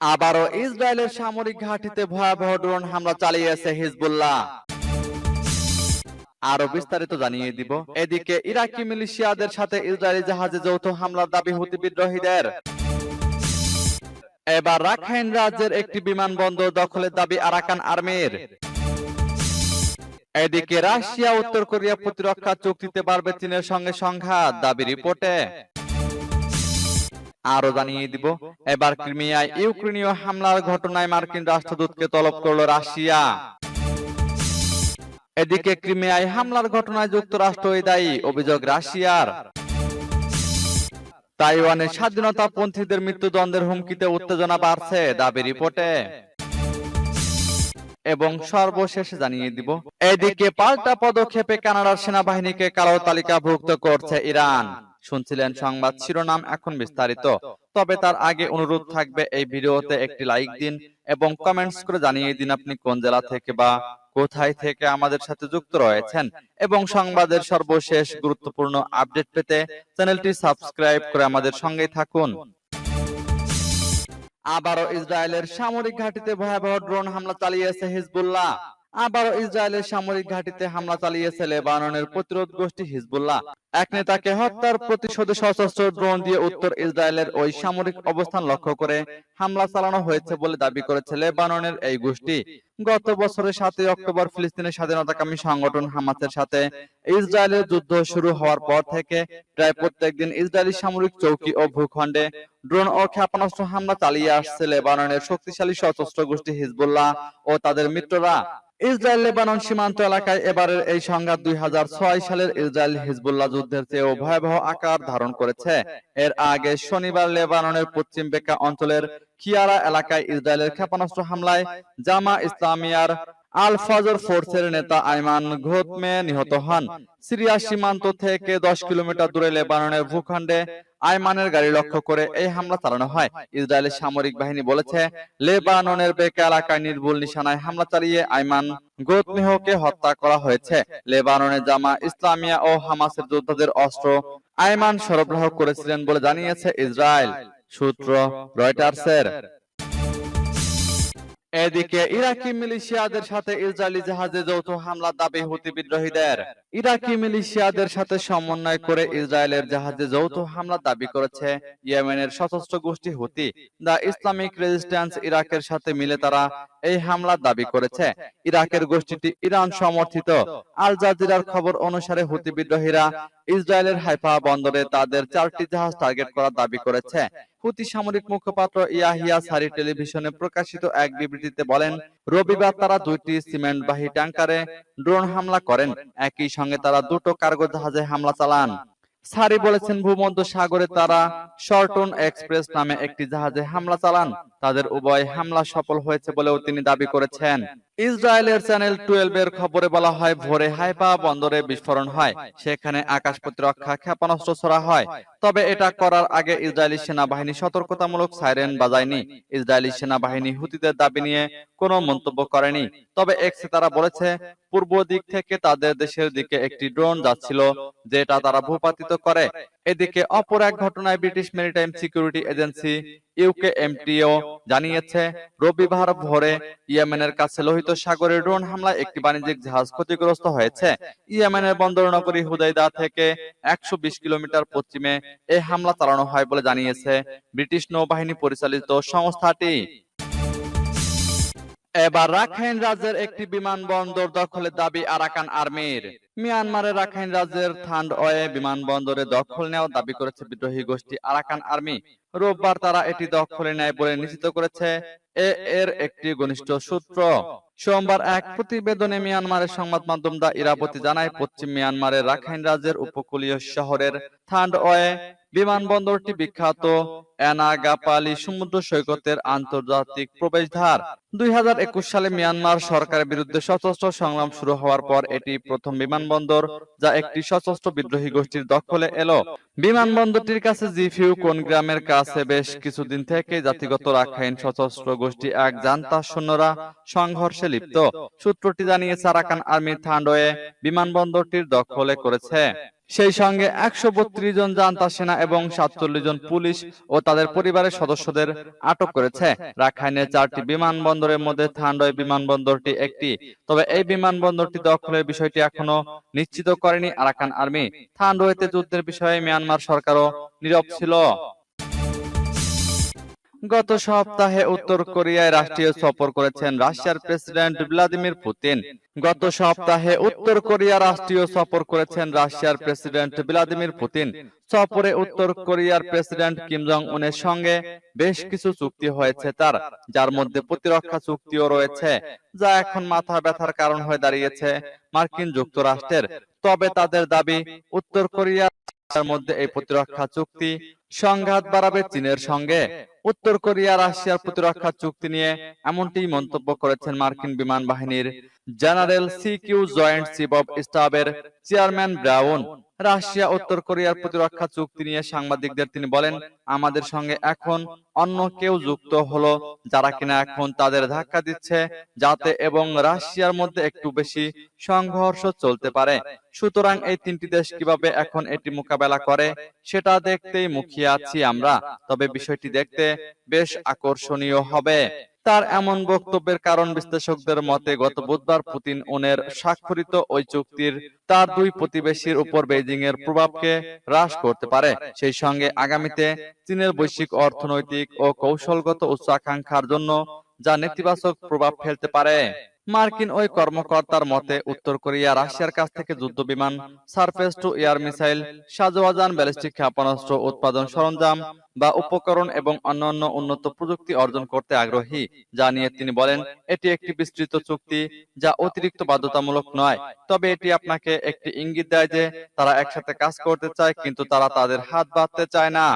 আবারও ইসরায়েলের সামরিক ঘাঁটিতে ভয়াবহ ড্রোন হামলা চালিয়েছে হিজবুল্লাহ। আরও বিস্তারিত জানিয়ে দিব। এদিকে ইরাকি মিলিশিয়াদের সাথে ইসরায়েলি জাহাজে যৌথ হামলার দাবি হুতি বিদ্রোহীদের। এবার রাখাইন রাজ্যের একটি বিমানবন্দর দখলের দাবি আরাকান আর্মির। এদিকে রাশিয়া উত্তর কোরিয়া প্রতিরক্ষা চুক্তিতে পারবে চীনের সঙ্গে সংঘাত, দাবি রিপোর্টে। আরও জানিয়ে দিব, এবার ক্রিমিয়ায় ইউক্রেনীয় হামলার ঘটনায় মার্কিন রাষ্ট্রদূতকে তলব করল রাশিয়া। এদিকে ক্রিমিয়ায় হামলার ঘটনায় যুক্তরাষ্ট্রই দায়ী, অভিযোগ রাশিয়ার। তাইওয়ানের স্বাধীনতা পন্থীদের মৃত্যুদণ্ডের হুমকিতে উত্তেজনা বাড়ছে দাবি রিপোর্টে। এবং সর্বশেষ জানিয়ে দিব, এদিকে পাল্টা পদক্ষেপে কানাডার সেনাবাহিনীকে কালো তালিকাভুক্ত করছে ইরান। শুনছিলেন সংবাদ শিরোনাম এখন বিস্তারিত। তবে তার আগে অনুরোধ থাকবে এই ভিডিওতে একটি লাইক দিন এবং কমেন্টস করে জানিয়ে দিন আপনি কোন জেলা থেকে বা কোথায় থেকে আমাদের সাথে যুক্ত রয়েছেন এবং সংবাদের সর্বশেষ গুরুত্বপূর্ণ আপডেট পেতে চ্যানেলটি সাবস্ক্রাইব করে আমাদের সঙ্গেই থাকুন। আবারও ইসরায়েলের সামরিক ঘাটিতে ভয়াবহ ড্রোন হামলা চালিয়েছে হিজবুল্লাহ। আবারও ইসরায়েলের সামরিক ঘাটিতে হামলা চালিয়েছে লেবাননের প্রতিরোধ গোষ্ঠী হিজবুল্লাহ এক নেতাকে হত্যার প্রতিশোধে সশস্ত্র ড্রোন দিয়ে উত্তর ইসরায়েলের ওই সামরিক অবস্থান লক্ষ্য করে হামলা চালানো হয়েছে বলে দাবি করেছে লেবাননের এই গোষ্ঠী। গত বছরের সাতই অক্টোবর ফিলিস্তিনের স্বাধীনতাকামী সংগঠন হামাসের সাথে ইসরায়েলের যুদ্ধ শুরু হওয়ার পর থেকে প্রায় প্রত্যেকদিন ইসরায়েলি সামরিক চৌকি ও ভূখণ্ডে ড্রোন ও ক্ষেপণাস্ত্র হামলা চালিয়ে আসছে লেবাননের শক্তিশালী সশস্ত্র গোষ্ঠী হিজবুল্লাহ ও তাদের মিত্ররা। ইসরায়েল লেবানন সীমান্ত এলাকায় এবারের এই সংঘাত দুই হাজার ছয় সালের ইসরায়েল হিজবুল্লাহ যুদ্ধের চেয়েও ভয়াবহ আকার ধারণ করেছে। এর আগে শনিবার লেবাননের পশ্চিম বেকা অঞ্চলের কিয়ারা এলাকায় ইসরায়েলের ক্ষেপণাস্ত্র হামলায় জামা ইসলামিয়ার আল ফজর ফোর্সের নেতা আইমান ঘোতমে নিহত হন। সিরিয়া সীমান্ত থেকে দশ কিলোমিটার দূরে লেবাননের ভূখণ্ডে আইমানের গাড়ি লক্ষ্য করে এই হামলা চালানো হয়। ইসরায়েলের সামরিক বাহিনী বলেছে লেবাননের বেকা এলাকায় নির্ভুল নিশানায় হামলা চালিয়ে আইমান গোতমেহকে হত্যা করা হয়েছে। লেবাননের জামা ইসলামিয়া ও হামাসের যোদ্ধাদের অস্ত্র আইমান সরবরাহ করেছিলেন বলে জানিয়েছে ইসরায়েল। সূত্র রয়টার্সের। এদিকে ইরাকি মিলিশিয়াদের সাথে ইসরায়েলি জাহাজে যৌথ হামলার দাবি হুতি বিদ্রোহীদের। ইরাকি মিলিশিয়াদের সাথে সমন্বয় করে ইসরায়েলের জাহাজে যৌথ হামলার দাবি করেছে ইয়েমেনের সশস্ত্র গোষ্ঠী হুতি। দা ইসলামিক রেজিস্ট্যান্স ইরাকের সাথে মিলে তারা এই হামলার দাবি করেছে। ইরাকের গোষ্ঠীটি ইরান সমর্থিত। আল জাজিরার খবর অনুসারে হুতি বিদ্রোহীরা ইসরায়েলের হাইফা বন্দরে তাদের চারটি জাহাজ টার্গেট করার দাবি করেছে। হুতি সামরিক মুখপাত্র ইয়াহিয়া সারি টেলিভিশনে প্রকাশিত এক বিবৃতিতে বলেন, রবিবার তারা দুইটি সিমেন্টবাহী ট্যাঙ্কারে ড্রোন হামলা করেন। একই সঙ্গে তারা দুটো কার্গো জাহাজে হামলা চালান। সারি বলেছেন ভূমধ্য সাগরে তারা শর্টন এক্সপ্রেস নামে একটি জাহাজে হামলা চালান। তাদের উভয় হামলা সফল হয়েছে বলেও তিনি দাবি করেছেন। ইসরায়েলের চ্যানেল টুয়েলভ এর খবরে বলা হয় ভোরে হাইপা বন্দরে বিস্ফোরণ হয়। সেখানে আকাশ প্রতিরক্ষা ক্ষেপণাস্ত্র ছোড়া হয়। তবে এটা করার আগে ইসরায়েলি সেনাবাহিনী সতর্কতামূলক সাইরেন বাজায়নি। ইসরায়েলি সেনাবাহিনী হুতিদের দাবি নিয়ে কোনো মন্তব্য করেনি। তবে এক্সে তারা বলেছে পূর্ব দিক থেকে তাদের দেশের দিকে একটি ড্রোন যাচ্ছিল যেটা তারা ভূপাতিত করে। এদিকে অপর এক ঘটনায় British maritime security agency UK MTO জানিয়েছে, রবিবার ভোরে ইয়েমেনের কাছে লোহিত সাগরে ড্রোন হামলায় একটি বাণিজ্যিক জাহাজ ক্ষতিগ্রস্ত হয়েছে। ইয়েমেনের বন্দর নগরী হুদাইদা থেকে একশো বিশ কিলোমিটার পশ্চিমে এই হামলা চালানো হয় বলে জানিয়েছে ব্রিটিশ নৌবাহিনী পরিচালিত সংস্থাটি। এবার রাখাইন রাজ্যের একটি বিমানবন্দর দখলের দাবি আরাকান আর্মির। মিয়ানমারের রাখাইন রাজ্যের থান্ডওয়ে বিমানবন্দরে দখল নেওয়া দাবি করেছে বিদ্রোহী গোষ্ঠী আরাকান আর্মি। রোববার তারা এটি দখলে নেয় বলে নিশ্চিত করেছে। এ এর একটি ঘনিষ্ঠ সূত্র। সোমবার এক প্রতিবেদনে মিয়ানমারের সংবাদ মাধ্যম দা ইরাবতী জানায়, পশ্চিম মিয়ানমারের রাখাইন রাজ্যের উপকূলীয় শহরের থান্ডওয়ে বিমানবন্দরটি বিখ্যাত এনাগাপালি সমুদ্র সৈকতের আন্তর্জাতিক প্রবেশদ্বার। দুই হাজার একুশ সালে মিয়ানমার সরকারের বিরুদ্ধে সশস্ত্র সংগ্রাম শুরু হওয়ার পর এটি প্রথম বিমানবন্দর, যা একটি সশস্ত্র বিদ্রোহী গোষ্ঠীর দখলে এলো। বিমানবন্দরটির কাছে জিফিউ কোন গ্রামের কাছে বেশ কিছুদিন থেকে জাতিগত রাখাইন সশস্ত্র গোষ্ঠী এক জান্তা সৈন্যরা সংঘর্ষে লিপ্ত। সূত্রটি জানিয়েছে, আরাকান আর্মি থান্ডোয়ে বিমানবন্দরটির দখলে করেছে। সেই সঙ্গে একশো বত্রিশ জন জান্তা সেনা এবং সাতচল্লিশ জন পুলিশ ও তাদের পরিবারের সদস্যদের আটক করেছে। রাখাইনের চারটি বিমানবন্দরের মধ্যে থান্ডয় বিমানবন্দরটি একটি। তবে এই বিমানবন্দরটি দখলের বিষয়টি এখনও নিশ্চিত করেনি আরাকান আর্মি। থান্ডয়েতে যুদ্ধের বিষয়ে মিয়ানমার সরকারও নীরব ছিল। গত সপ্তাহে উত্তর কোরিয়ায় রাষ্ট্রীয় সফর করেছেন রাশিয়ার প্রেসিডেন্ট ভ্লাদিমির পুতিন। গত সপ্তাহে উত্তর কোরিয়া রাষ্ট্রীয় সফর করেছেন রাশিয়ার প্রেসিডেন্ট ভ্লাদিমির পুতিন। সফরে উত্তর কোরিয়ার প্রেসিডেন্ট কিম জং উনের সঙ্গে বেশ কিছু চুক্তি হয়েছে তার, যার মধ্যে প্রতিরক্ষা চুক্তিও রয়েছে, যা এখন মাথা ব্যথার কারণ হয়ে দাঁড়িয়েছে মার্কিন যুক্তরাষ্ট্রের। তবে তাদের দাবি, উত্তর কোরিয়ার মধ্যে এই প্রতিরক্ষা চুক্তি সংঘাত বাড়াবে চীনের সঙ্গে। উত্তর কোরিয়া রাশিয়ার প্রতিরক্ষা চুক্তি নিয়ে এমনটি মন্তব্য করেছেন মার্কিন বিমান বাহিনীর general C Q joint chief of স্টাফের চেয়ারম্যান ব্রাউন। রাশিয়া উত্তর কোরিয়ার প্রতিরক্ষা চুক্তি নিয়ে সাংবাদিকদের তিনি বলেন আমাদের সঙ্গে এখন অন্য কেউ যুক্ত হলো যারা কিনা এখন তাদের ধাক্কা দিচ্ছে যাতে এবং রাশিয়ার মধ্যে একটু বেশি সংঘর্ষ চলতে পারে। সুতরাং এই তিনটি দেশ কীভাবে এখন এটি মোকাবেলা করে সেটা দেখতেই মুখিয়ে আছি আমরা। তবে বিষয়টি দেখতে বেশ আকর্ষণীয় হবে। তার এমন বক্তব্যের কারণ বিশ্লেষকদের মতে, গত বুধবার পুতিন ওনের স্বাক্ষরিত ওই চুক্তির তার দুই প্রতিবেশীর উপর বেজিং এর প্রভাবকে হ্রাস করতে পারে। সেই সঙ্গে আগামীতে চীনের বৈশ্বিক অর্থনৈতিক ও কৌশলগত উচ্চাকাঙ্ক্ষার জন্য যা নেতিবাচক প্রভাব ফেলতে পারে। মার্কিন ওই কর্মকর্তার মতে উত্তর কোরিয়া রাশিয়ার কাছ থেকে যুদ্ধ বিমান সারফেস টু এয়ার মিসাইল সাজোয়াজান ব্যালিস্টিক ক্ষেপণাস্ত্র উৎপাদন সরঞ্জাম বা উপকরণ এবং অন্যান্য উন্নত প্রযুক্তি অর্জন করতে আগ্রহী যা নিয়ে তিনি বলেন এটি একটি বিস্তৃত চুক্তি যা অতিরিক্ত বাধ্যতামূলক নয়। তবে এটি আপনাকে একটি ইঙ্গিত দেয় যে তারা একসাথে কাজ করতে চায় কিন্তু তারা তাদের হাত বাঁধতে চায় না।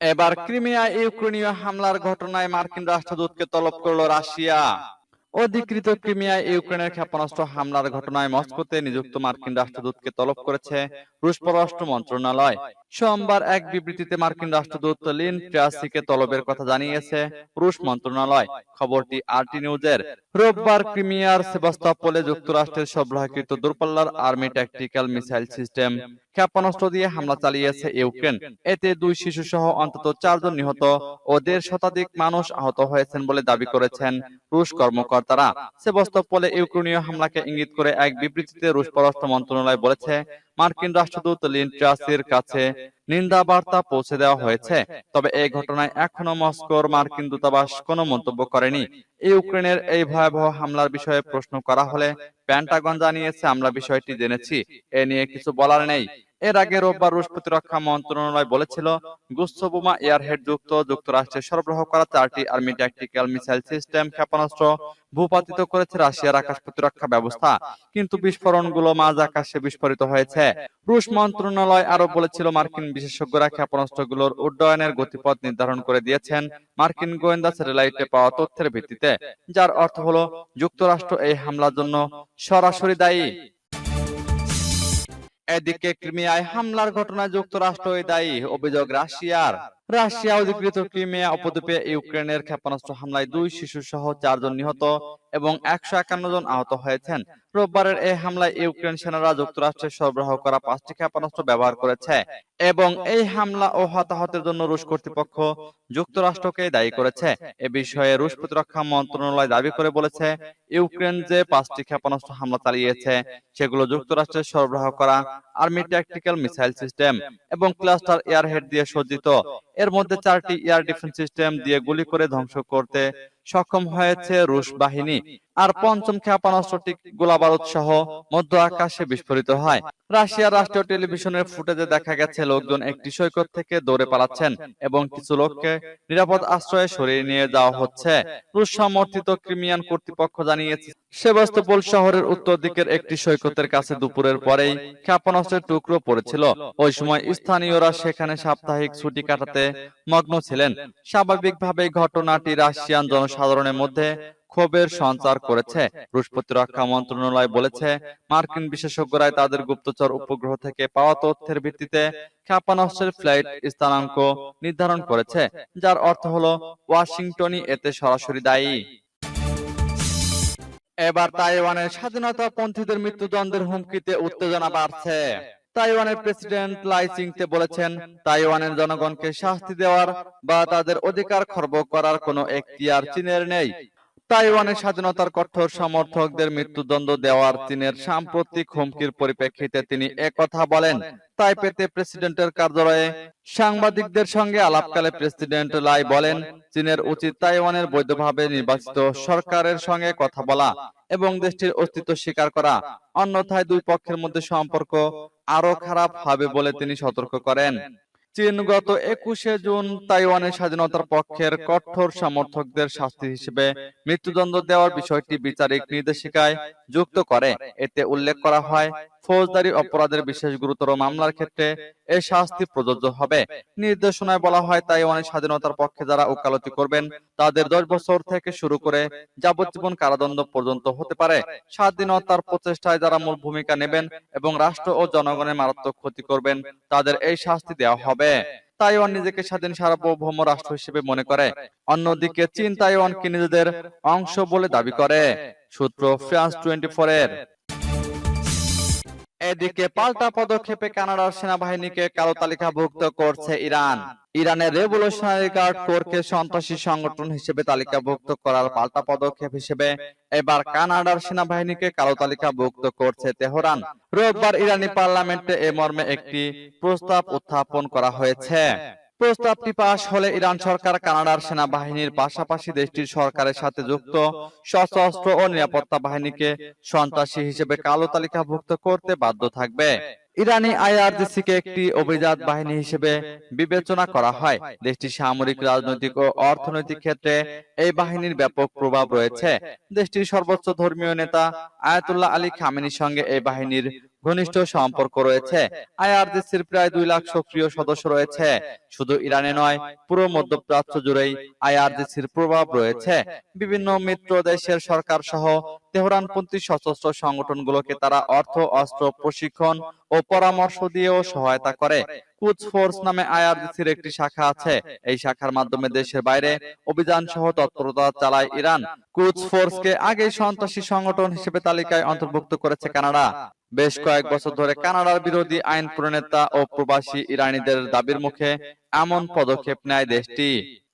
এবার ক্রিমিয়া ইউক্রেনীয় হামলার ঘটনায় মার্কিন রাষ্ট্রদূতকে তলব করল রাশিয়া। অধিকৃত ক্রিমিয়ায় ইউক্রেনের ক্ষেপণাস্ত্র হামলার ঘটনায় মস্কোতে নিযুক্ত মার্কিন রাষ্ট্রদূতকে তলব করেছে রুশ পররাষ্ট্র মন্ত্রণালয়। সোমবার এক বিবৃতিতে মার্কিন রাষ্ট্রদূত লিন ট্রাসিকে তলবের কথা জানিয়েছে রুশ মন্ত্রণালয়। খবরটি আরটি নিউজের। রোববার ক্রিমিয়ার সেবাস্তপলে যুক্তরাষ্ট্রের সরবরাহকৃত দূরপাল্লার আর্মি ট্যাকটিক্যাল মিসাইল সিস্টেম ক্ষেপণাস্ত্র দিয়ে হামলা চালিয়েছে ইউক্রেন। এতে দুই শিশু সহ অন্তত চারজন নিহত ও দেড় শতাধিক মানুষ আহত হয়েছেন বলে দাবি করেছেন রুশ কর্মকর্তারা। সেবস্তপলে ইউক্রেনীয় হামলাকে ইঙ্গিত করে এক বিবৃতিতে রুশ পররাষ্ট্র মন্ত্রণালয় বলেছে মার্কিন রাষ্ট্রদূত লিনট্রাসির কাছে নিন্দা বার্তা পৌঁছে দেওয়া হয়েছে। তবে এই ঘটনায় এখনও মস্কোর মার্কিন দূতাবাস কোনো মন্তব্য করেনি। ইউক্রেনের এই ভয়াবহ হামলার বিষয়ে প্রশ্ন করা হলে প্যান্টাগন জানিয়েছে, আমরা বিষয়টি জেনেছি। এ নিয়ে কিছু বলার নেই। এর আগে রোববার রুশ প্রতিরক্ষা মন্ত্রণালয় বলেছিল গুচ্ছ বোমা এয়ারহেড যুক্ত যুক্তরাষ্ট্রের সরবরাহ করা চারটি আর্মি ট্যাকটিক্যাল মিসাইল সিস্টেম ক্ষেপণাস্ত্র ভূপাতিত করেছে রাশিয়ার আকাশ প্রতিরক্ষা ব্যবস্থা। কিন্তু বিস্ফোরণগুলো মাঝ আকাশে বিস্ফোরিত হয়েছে। রুশ মন্ত্রণালয় আরও বলেছিল, মার্কিন বিশেষজ্ঞরা ক্ষেপণাস্ত্রগুলোর উড্ডয়নের গতিপথ নির্ধারণ করে দিয়েছেন মার্কিন গোয়েন্দা স্যাটেলাইটে পাওয়া তথ্যের ভিত্তিতে, যার অর্থ হলো, যুক্তরাষ্ট্র এই হামলার জন্য সরাসরি দায়ী। এদিকে ক্রিমিয়ায় হামলার ঘটনায় যুক্তরাষ্ট্রই দায়ী অভিযোগ রাশিয়ার। রাশিয়া অধিকৃত ক্রিমিয়া উপদ্বীপে ইউক্রেনের ক্ষেপণাস্ত্র হামলায় দুই শিশু সহ চারজন নিহত এবং একশো একান্ন জন আহত হয়েছেন। রোববারের এই হামলায় ইউক্রেন সেনারা যুক্তরাষ্ট্রের সরবরাহ করা পাঁচটি ক্ষেপণাস্ত্র ব্যবহার করেছে এবং এই হামলা ও হতাহতের জন্য রুশ কর্তৃপক্ষ যুক্তরাষ্ট্রকে দায়ী করেছে। এ বিষয়ে রুশ প্রতিরক্ষা মন্ত্রণালয় দাবি করে বলেছে ইউক্রেন যে পাঁচটি ক্ষেপণাস্ত্র হামলা চালিয়েছে সেগুলো যুক্তরাষ্ট্রের সরবরাহ করা আর্মি ট্যাকটিক্যাল মিসাইল সিস্টেম এবং ক্লাস্টার এয়ারহেড দিয়ে সজ্জিত। এর মধ্যে চারটি এয়ার ডিফেন্স সিস্টেম দিয়ে গুলি করে ধ্বংস করতে সক্ষম হয়েছে রুশ বাহিনী। আর পঞ্চম ক্ষেপণাস্ত্রটি গোলাবারুদ সহ মধ্য আকাশে বিস্ফোরিত হয়। রাশিয়ার রাষ্ট্রীয় টেলিভিশনের ফুটেজে দেখা গেছে লোকজন একটি সৈকত থেকে দৌড়ে পালাচ্ছেন এবং কিছু লোককে নিরাপদ আশ্রয়ে সরিয়ে নিয়ে যাওয়া হচ্ছে। রুশ সমর্থিত ক্রিমিয়ান কর্তৃপক্ষ জানিয়েছে সেবাস্তোপোল শহরের উত্তর দিকের একটি সৈকতের কাছে দুপুরের পরেই ক্ষেপণাস্ত্রের টুকরো পড়েছিল। ওই সময় স্থানীয়রা সেখানে সাপ্তাহিক ছুটি কাটাতে মগ্ন ছিলেন। স্বাভাবিকভাবেই ঘটনাটি রাশিয়ান জনসাধারণের মধ্যে ক্ষোভের সঞ্চার করেছে। রুশ প্রতিরক্ষা মন্ত্রণালয় বলেছে মার্কিন বিশেষজ্ঞরাই তাদের গুপ্তচর উপগ্রহ থেকে পাওয়া তথ্যের ভিত্তিতে ক্ষেপণাস্ত্রের ফ্লাইট স্থানাঙ্ক নির্ধারণ করেছে যার অর্থ হলো ওয়াশিংটনই এতে সরাসরি দায়ী। এবার তাইওয়ানের স্বাধীনতা পন্থীদের মৃত্যুদণ্ডের হুমকিতে উত্তেজনা বাড়ছে। তাইওয়ানের প্রেসিডেন্ট লাই চিংতে বলেছেন তাইওয়ানের জনগণকে শাস্তি দেওয়ার বা তাদের অধিকার খর্ব করার কোনো এখতিয়ার চীনের নেই। তাইওয়ানের স্বাধীনতার কঠোর সমর্থকদের মৃত্যুদণ্ড দেওয়ার চীনের সাম্প্রতিক হুমকির পরিপ্রেক্ষিতে তিনি একথা বলেন। তাইপেতে প্রেসিডেন্টের কার্যালয়ে সাংবাদিকদের সঙ্গে আলাপকালে প্রেসিডেন্ট লাই বলেন, চীনের উচিত তাইওয়ানের বৈধভাবে নির্বাচিত সরকারের সঙ্গে কথা বলা এবং দেশটির অস্তিত্ব স্বীকার করা, অন্যথায় দুই পক্ষের মধ্যে সম্পর্ক আরও খারাপ হবে বলে তিনি সতর্ক করেন। চীন গত একুশে জুন তাইওয়ানের স্বাধীনতার পক্ষের কঠোর সমর্থকদের শাস্তি হিসেবে মৃত্যুদণ্ড দেওয়ার বিষয়টি বিচারিক নির্দেশিকায় যুক্ত করে। এতে উল্লেখ করা হয় ফৌজদারি অপরাধের বিশেষ গুরুতর মামলার ক্ষেত্রে এ শাস্তি প্রযোজ্য হবে। নির্দেশনায় বলা হয় তাইওয়ানের স্বাধীনতার পক্ষে যারা ওকালতি করবেন তাদের দশ বছর থেকে শুরু করে যাবজ্জীবন কারাদণ্ড পর্যন্ত হতে পারে। স্বাধীনতার প্রচেষ্টায় যারা মূল ভূমিকা নেবেন এবং রাষ্ট্র ও জনগণের মারাত্মক ক্ষতি করবেন তাদের এই শাস্তি দেওয়া হবে। তাইওয়ান নিজেকে স্বাধীন সার্বভৌম রাষ্ট্র হিসেবে মনে করে। অন্যদিকে চীন তাইওয়ানকে নিজেদের অংশ বলে দাবি করে। সূত্র ফ্রান্স টোয়েন্টি ফোর এর এদিকে পাল্টা পদক্ষেপে কানাডার সেনাবাহিনীকে কালো তালিকাভুক্ত করছে ইরান। ইরানের রেভলিউশনারি গার্ড কোরকে সন্ত্রাসী সংগঠন হিসেবে তালিকাভুক্ত করার পাল্টা পদক্ষেপ হিসেবে এবার কানাডার সেনাবাহিনীকে কালো তালিকাভুক্ত করছে তেহরান। রোববার ইরানি পার্লামেন্টে এ মর্মে একটি প্রস্তাব উত্থাপন করা হয়েছে। প্রস্তাবটি পাশ হলে ইরান সরকার কানাডার সেনাবাহিনীর পাশাপাশি দেশটির সরকারের সাথে যুক্ত সশস্ত্র ও নিরাপত্তা বাহিনীকে সন্ত্রাসী হিসেবে কালো তালিকাভুক্ত করতে বাধ্য থাকবে। ইরানি আইআরজিসি কে একটি অভিজাত বাহিনী হিসেবে বিবেচনা করা হয়। দেশটির সামরিক, রাজনৈতিক ও অর্থনৈতিক ক্ষেত্রে এই বাহিনীর ব্যাপক প্রভাব রয়েছে। দেশটির সর্বোচ্চ ধর্মীয় নেতা আয়াতুল্লাহ আলী খামেনির সঙ্গে এই বাহিনীর ঘনিষ্ঠ সম্পর্ক রয়েছে। আইআরজিসির প্রায় দুই লাখ সক্রিয় সদস্য রয়েছে। শুধু ইরানে নয় পুরো মধ্যপ্রাচ্য জুড়েই আইআরজিসির প্রভাব রয়েছে। বিভিন্ন মিত্র দেশের সরকার সহ তেহরানপন্থী সশস্ত্র সংগঠনগুলোকে তারা অর্থ অস্ত্র প্রশিক্ষণ ও পরামর্শ দিয়েও সহায়তা করে। কুচ ফোর্স নামে আইআরজিসির একটি শাখা আছে। এই শাখার মাধ্যমে দেশের বাইরে অভিযান সহ তৎপরতা চালায় ইরান। কুচ ফোর্সকে আগে সন্ত্রাসী সংগঠন হিসেবে তালিকায় অন্তর্ভুক্ত করেছে কানাডা বেশ কয়েক বছর ধরে কানাডার বিরোধী আইন প্রণেতা ও প্রবাসী ইরানিদের দাবির মুখে এমন পদক্ষেপ নেয় দেশটি।